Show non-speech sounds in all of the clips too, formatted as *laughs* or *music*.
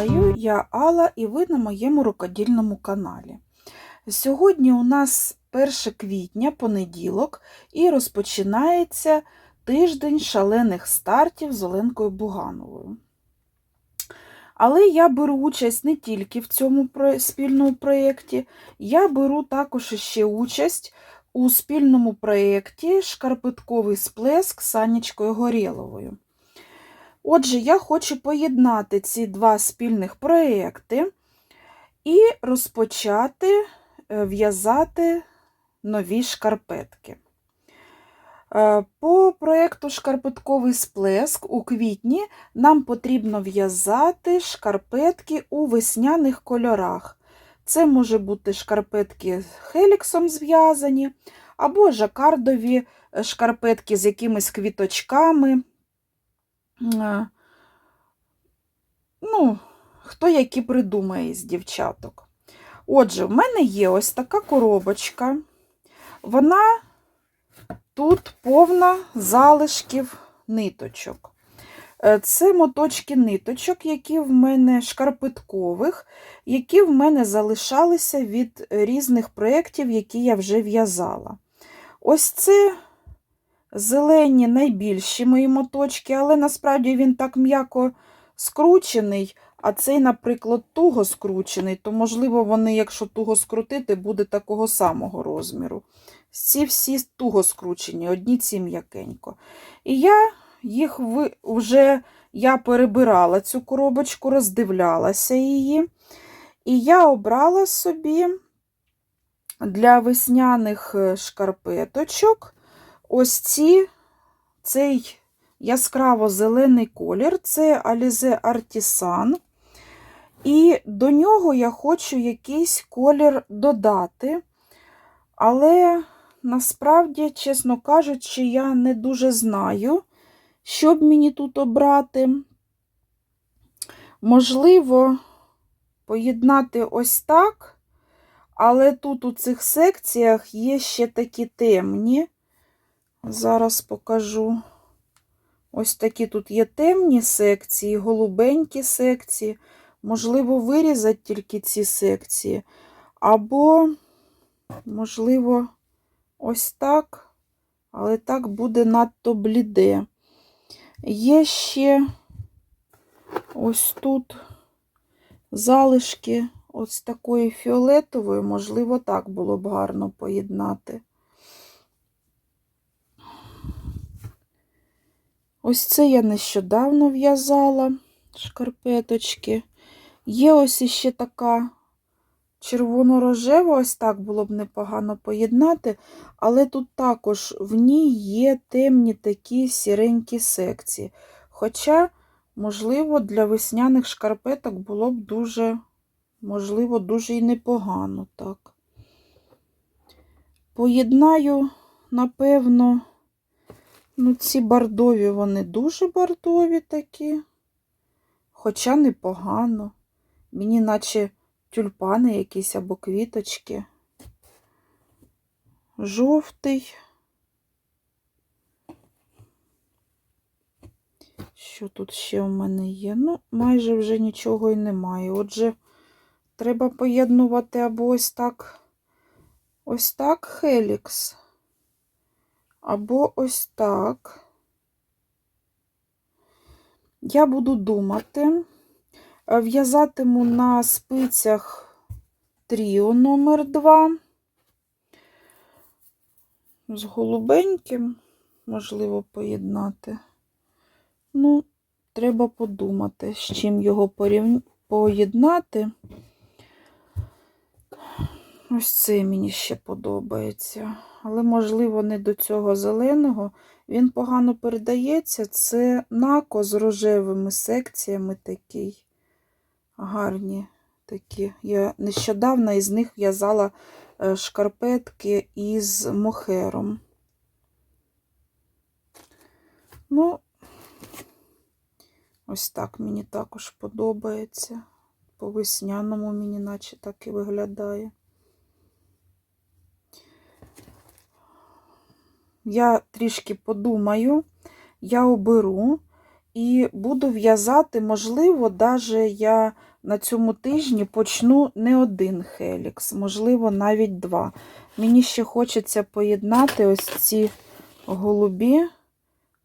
Вітаю, я Алла і ви на моєму рукодільному каналі. Сьогодні у нас 1 квітня, понеділок, і розпочинається тиждень шалених стартів з Оленкою Бугановою. Але я беру участь не тільки в цьому спільному проєкті, я беру також ще участь у спільному проєкті Шкарпетковий сплеск з Санечкою Горєловою. Отже, я хочу поєднати ці два спільних проєкти і розпочати е, в'язати нові шкарпетки. Е, По проєкту Шкарпетковий сплеск у квітні нам потрібно в'язати шкарпетки у весняних кольорах. Це може бути шкарпетки з хеліксом зв'язані, або жакардові е, шкарпетки з якимись квіточками. Е, Ну, хто які придумає з дівчаток. Отже, в мене є ось така коробочка. Вона тут повна залишків ниточок. Е, Це моточки ниточок, які в мене шкарпеткових, які в мене залишалися від різних проєктів, які я вже в'язала. Ось це зелені найбільші мої моточки, але насправді він так м'яко скручений, а цей, наприклад, туго скручений, то, можливо, вони, якщо туго скрутити, буде такого самого розміру. Ці всі туго скручені, одні ці м'якенько. І я їх вже я перебирала цю коробочку, роздивлялася її. І я обрала собі для весняних е, шкарпеточок ось ці, цей яскраво-зелений колір, це Alize Artisan. І до нього я хочу якийсь колір додати. Але насправді, чесно кажучи, я не дуже знаю, що б мені тут обрати. Можливо, поєднати ось так, але тут у цих секціях є ще такі темні. Зараз покажу. Ось такі тут є темні секції, голубенькі секції. Можливо, вирізати тільки ці секції. Або, можливо, ось так, але так буде надто бліде. Є ще ось тут залишки ось такої фіолетової, можливо, так було б гарно поєднати. Ось це я нещодавно в'язала шкарпеточки. Є ось іще така червоно-рожева, ось так було б непогано поєднати, але тут також в ній є темні такі сіренькі секції. Хоча, можливо, для весняних шкарпеток було б дуже, можливо, дуже і непогано так. Поєднаю, напевно, Ну, ці бордові, вони дуже бордові такі, хоча непогано. Мені наче тюльпани якісь або квіточки. Жовтий. Що тут ще в мене є? Ну, майже вже нічого і немає. Отже, треба поєднувати або ось так, ось так Хелікс. Або ось так. Я буду думати, Е, в'язатиму на спицях тріо номер 2 з голубеньким, можливо, поєднати. Ну, треба подумати, з чим його поєднати. Ось це мені ще подобається. Але, можливо, не до цього зеленого. Він погано передається. Це нако з рожевими секціями такий. Гарні такі. Я нещодавно із них в'язала е, шкарпетки із мохером. Ну, ось так мені також подобається. По весняному мені наче так і виглядає. Я трішки подумаю, я оберу і буду в'язати, можливо, даже я на цьому тижні почну не один хелікс, можливо, навіть два. Мені ще хочеться поєднати ось ці голубі,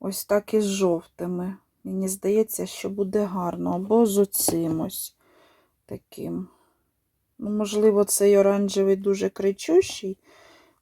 ось так із жовтими. Мені здається, що буде гарно. Або з оцим ось таким. Ну, можливо, цей оранжевий дуже кричущий.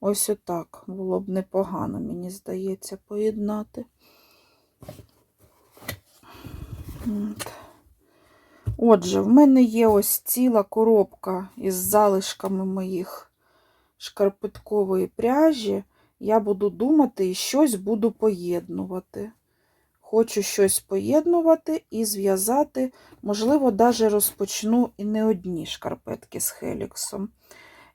Ось отак було б непогано, мені здається, поєднати. Отже, в мене є ось ціла коробка із залишками моїх шкарпеткової пряжі. Я буду думати і щось буду поєднувати. Хочу щось поєднувати і зв'язати. Можливо, навіть розпочну і не одні шкарпетки з Хеліксом.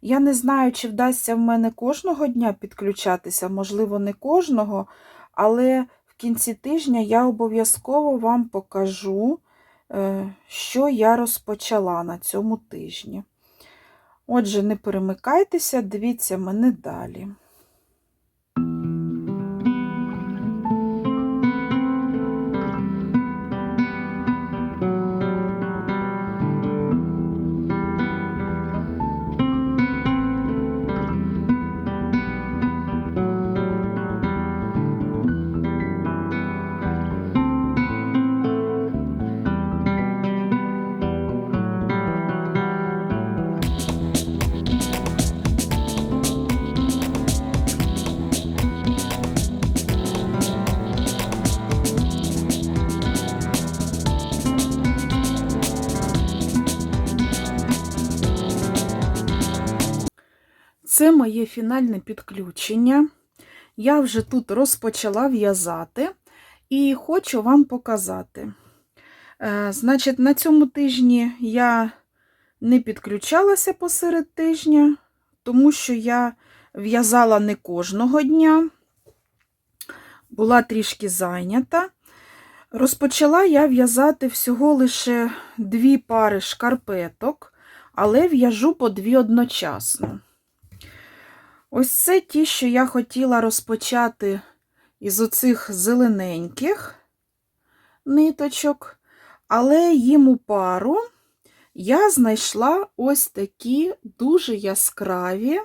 Я не знаю, чи вдасться в мене кожного дня підключатися, можливо, не кожного, але в кінці тижня я обов'язково вам покажу, е, що я розпочала на цьому тижні. Отже, не перемикайтеся, дивіться мене далі. Це моє фінальне підключення. Я вже тут розпочала в'язати і хочу вам показати. Е, Значить, на цьому тижні я не підключалася посеред тижня, тому що я в'язала не кожного дня, була трішки зайнята. Розпочала я в'язати всього лише дві пари шкарпеток, але в'яжу по дві одночасно. Ось це ті, що я хотіла розпочати із оцих зелененьких ниточок, але їм у пару я знайшла ось такі дуже яскраві.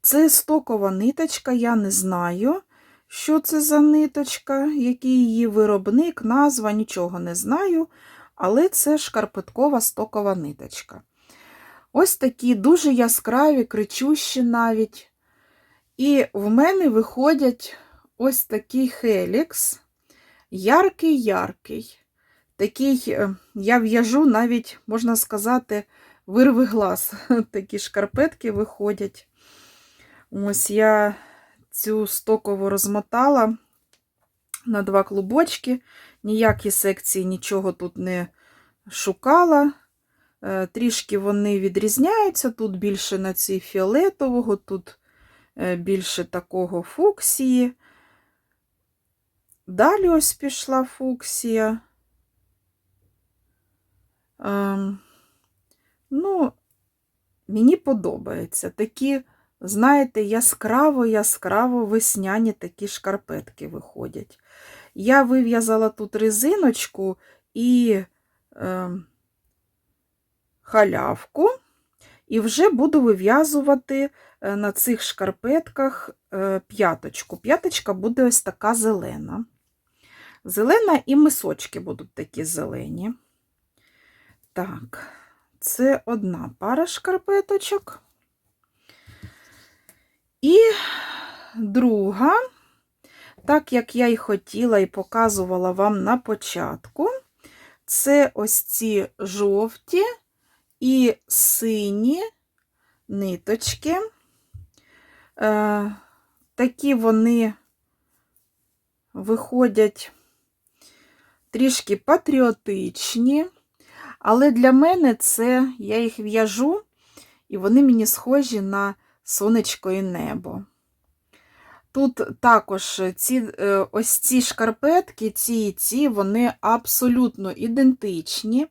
Це стокова ниточка, я не знаю, що це за ниточка, який її виробник, назва, нічого не знаю, але це шкарпеткова стокова ниточка. Ось такі дуже яскраві, кричущі навіть. І в мене виходять ось такий хелікс, яркий-яркий. Такий, е, я в'яжу навіть, можна сказати, вирви глаз. *laughs* Такі шкарпетки виходять. Ось я цю стокову розмотала на два клубочки. Ніякі секції нічого тут не шукала. Е, Трішки вони відрізняються. Тут більше на цій фіолетового, тут більше такого фуксії. Далі ось пішла фуксія. Ем, ну, мені подобається. Такі, знаєте, яскраво-яскраво весняні такі шкарпетки виходять. Я вив'язала тут резиночку і е, халявку, і вже буду вив'язувати е, на цих шкарпетках е, п'яточку. П'яточка буде ось така зелена. Зелена і мисочки будуть такі зелені. Так, це одна пара шкарпеточок. І друга, так як я і хотіла і показувала вам на початку, це ось ці жовті і сині ниточки. Е, такі вони виходять трішки патріотичні. Але для мене це, я їх в'яжу, і вони мені схожі на сонечко і небо. Тут також ці, е, ось ці шкарпетки, ці і ці, вони абсолютно ідентичні.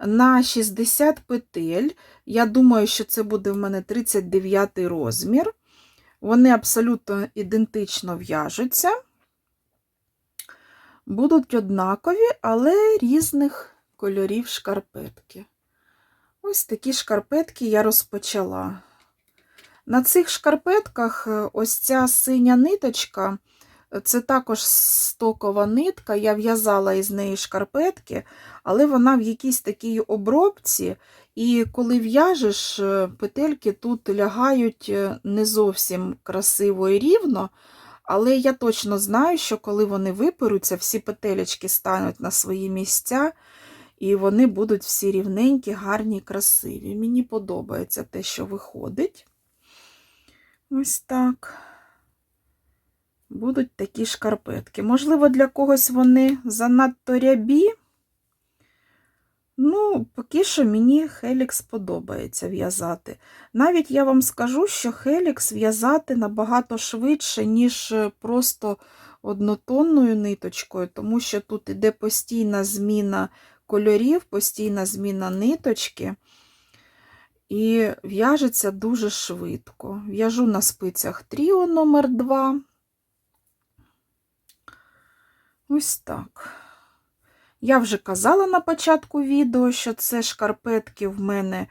На 60 петель. Я думаю, що це буде в мене 39 розмір. Вони абсолютно ідентично в'яжуться. Будуть однакові, але різних кольорів шкарпетки. Ось такі шкарпетки я розпочала. На цих шкарпетках е, ось ця синя ниточка, це також стокова нитка. Я в'язала із неї шкарпетки, але вона в якійсь такій обробці, і коли в'яжеш, е, петельки тут лягають е, не зовсім красиво і рівно. Але я точно знаю, що коли вони виперуться, всі петелечки стануть на свої місця, і вони будуть всі рівненькі, гарні, красиві. Мені подобається те, що виходить. Ось так. Будуть такі шкарпетки. Можливо, для когось вони занадто рябі. Ну, поки що мені Хелікс подобається в'язати. Навіть я вам скажу, що Хелікс в'язати набагато швидше, ніж е, просто однотонною ниточкою, тому що тут іде постійна зміна кольорів, постійна зміна ниточки. І в'яжеться дуже швидко. В'яжу на спицях Тріо номер 2 Ось так. Я вже казала на початку відео, що це шкарпетки в мене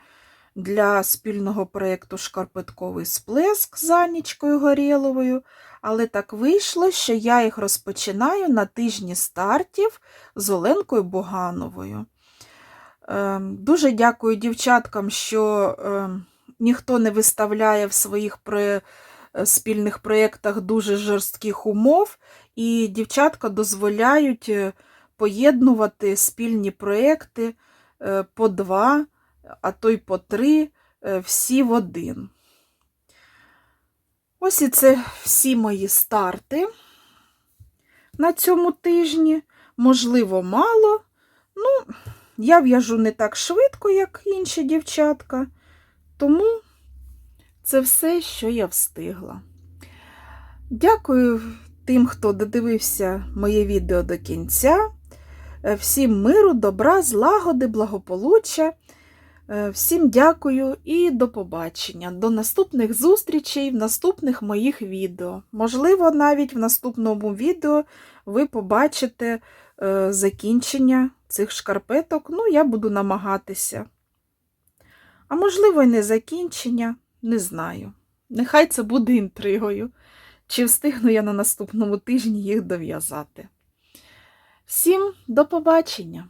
для спільного проєкту Шкарпетковий сплеск з Анічкою Горєловою. Але так вийшло, що я їх розпочинаю на тижні стартів з Оленкою Богановою. Ем, Дуже дякую дівчаткам, що ем, ніхто не виставляє в своїх е, спільних проєктах дуже жорстких умов, і дівчатка дозволяють е, поєднувати спільні проєкти е, по два, а то й по три, е, всі в один. Ось і це всі мої старти на цьому тижні. Можливо, мало. Ну, я в'яжу не так швидко, як інші дівчатка, тому це все, що я встигла. Дякую тим, хто додивився моє відео до кінця. Е, Всім миру, добра, злагоди, благополуччя. Е, Всім дякую і до побачення. До наступних зустрічей в наступних моїх відео. Можливо, навіть в наступному відео ви побачите е, закінчення цих шкарпеток. Ну, я буду намагатися. А можливо, і не закінчення, не знаю. Нехай це буде інтригою. Чи встигну я на наступному тижні їх дов'язати. Всім до побачення!